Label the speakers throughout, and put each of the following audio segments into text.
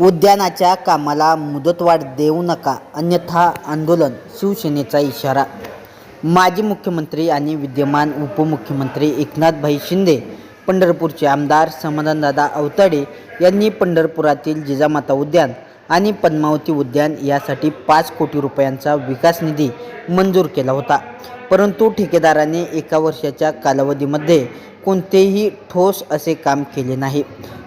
Speaker 1: उद्यानाच्या कामाला मुदतवाढ देऊ नका अन्यथा आंदोलन शिवसेनेचा इशारा. माजी मुख्यमंत्री आणि विद्यमान उपमुख्यमंत्री एकनाथभाई शिंदे पंढरपूरचे आमदार समाधानदादा अवताडे यांनी पंढरपुरातील जिजामाता उद्यान आणि पद्मावती उद्यान यासाठी पाच कोटी रुपयांचा विकास निधी मंजूर केला होता. परंतु ठेकेदाराने एका वर्षाच्या कालावधीमध्ये कोणतेही ठोस असे काम केले नाही.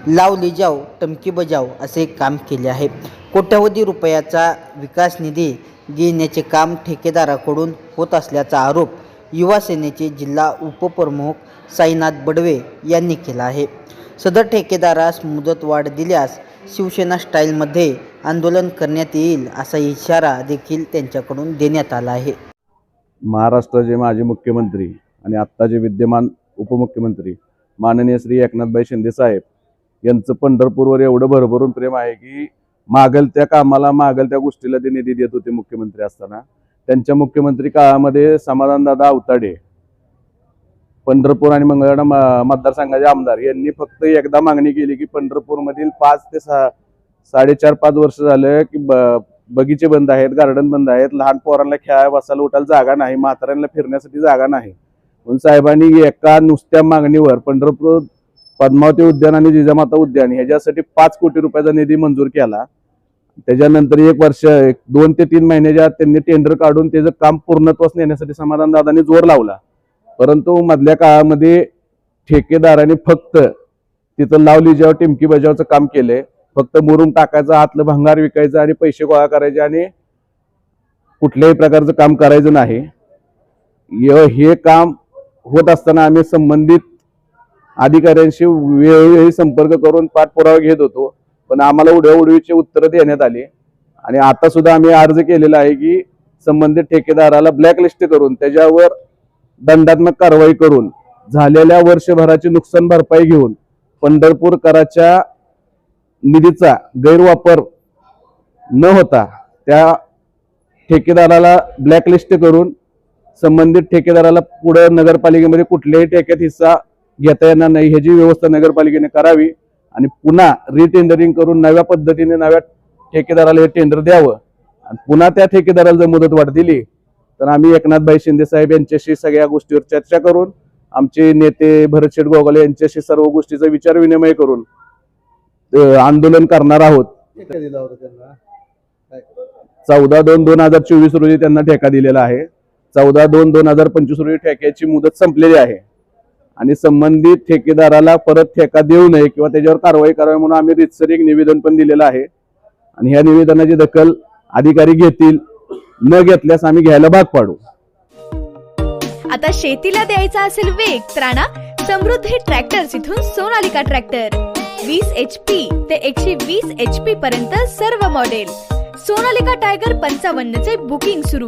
Speaker 1: लावली जाव टमकी बजाव असे काम केले आहे. कोट्यवधी रुपयाचा विकास निधी घेण्याचे काम ठेकेदाराकडून होत असल्याचा आरोप युवासेनेचे जिल्हा उपप्रमुख साईनाथ बडवे यांनी केला आहे. सदर ठेकेदारास मुदतवाढ दिल्यास शिवसेना स्टाईलमध्ये आंदोलन करण्यात येईल असा इशारा देखील त्यांच्याकडून देण्यात आला आहे.
Speaker 2: महाराष्ट्राचे माजी मुख्यमंत्री आणि आत्ताचे विद्यमान उपमुख्यमंत्री माननीय श्री एकनाथभाई शिंदे साहेब यांचं पंढरपूरवर एवढं भरभरून प्रेम आहे की मागल त्या कामाला मागल त्या गोष्टीला ते निधी देत होते मुख्यमंत्री असताना. त्यांच्या मुख्यमंत्री काळामध्ये समाधानदादा अवताडे पंढरपूर आणि मंगळवेढा मतदारसंघाचे आमदार यांनी फक्त एकदा मागणी केली की पंढरपूरमधील पाच ते सहा साडेचार पाच वर्ष झालं की ब- बगीचे बंद आहेत गार्डन बंद आहेत लहान पोरांना खेळायला बसायला उठायला जागा नाही म्हाताऱ्यांना फिरण्यासाठी जागा नाही. पण साहेबांनी एका नुसत्या मागणीवर पंढरपूर पद्मावती उद्यान आणि जिजामाता उद्यान ह्याच्यासाठी पाच कोटी रुपयाचा निधी मंजूर केला. त्याच्यानंतर एक वर्ष एक दोन ते तीन महिन्याच्या आत त्यांनी टेंडर काढून त्याचं काम पूर्णत्वास नेण्यासाठी समाधान दादांनी जोर लावला. परंतु मधल्या काळामध्ये ठेकेदारांनी फक्त तिथं लावली जेव्हा टिमकी बजावचं काम केलंय फक्त मुरुम टाकायचं आतलं भंगार विकायचं आणि पैसे गोळा करायचे आणि कुठल्याही प्रकारचं काम करायचं नाही. य- हे काम होत असताना आम्ही संबंधित अधिकाऱ्यांशी वेळोवेळी संपर्क करून पाठपुरावा घेत होतो. पण आम्हाला उड्या उडवीची उत्तरं देण्यात आली. आणि आता सुद्धा आम्ही अर्ज केलेला आहे की संबंधित ठेकेदाराला ब्लॅकलिस्ट करून त्याच्यावर दंडात्मक कारवाई करून झालेल्या वर्षभराची नुकसान भरपाई घेऊन पंढरपूर कराच्या निधीचा गैरवापर न होता त्या ठेकेदाराला ब्लॅकलिस्ट करून संबंधित ठेकेदाराला पुढे नगरपालिकेमध्ये कुठल्याही ठेक्यात हिस्सा घेता येणार नाही. ह्याची व्यवस्था नगरपालिकेने करावी आणि पुन्हा रिटेंडरिंग करून नव्या पद्धतीने नव्या ठेकेदाराला हे टेंडर द्यावं. आणि पुन्हा त्या ठेकेदाराला जर मुदत वाढ दिली तर आम्ही एकनाथभाई शिंदे साहेब यांच्याशी सगळ्या गोष्टीवर चर्चा करून आमचे नेते भरतशेठ गोगाले यांच्याशी सर्व गोष्टीचा विचार विनिमय करून आंदोलन करणार आहोत. चौदा दोन दोन हजार चोवीस रोजी त्यांना ठेका दिलेला आहे. चौदा दोन दोन हजार पंचवीस रोजी ठेक्याची मुदत संपलेली आहे. आणि संबंधित ठेकेदाराला परत ठेका देऊ नये किंवा त्याच्यावर कारवाई करावी म्हणून आम्ही रितसर एक निवेदन पण दिलेलं आहे. आणि ह्या निवेदनाची दखल अधिकारी घेतील न घेतल्यास आम्ही घ्यायला भाग पाडू.
Speaker 3: आता शेतीला द्यायचा असेल वेग तर आणा समृद्धी ट्रॅक्टर्स इथून सोनालिका ट्रॅक्टर. वीस एच पी ते एकशे वीस एच पी पर्यंत सर्व मॉडेल सोनालिका टायगर पंचावन्न चे बुकिंग सुरू.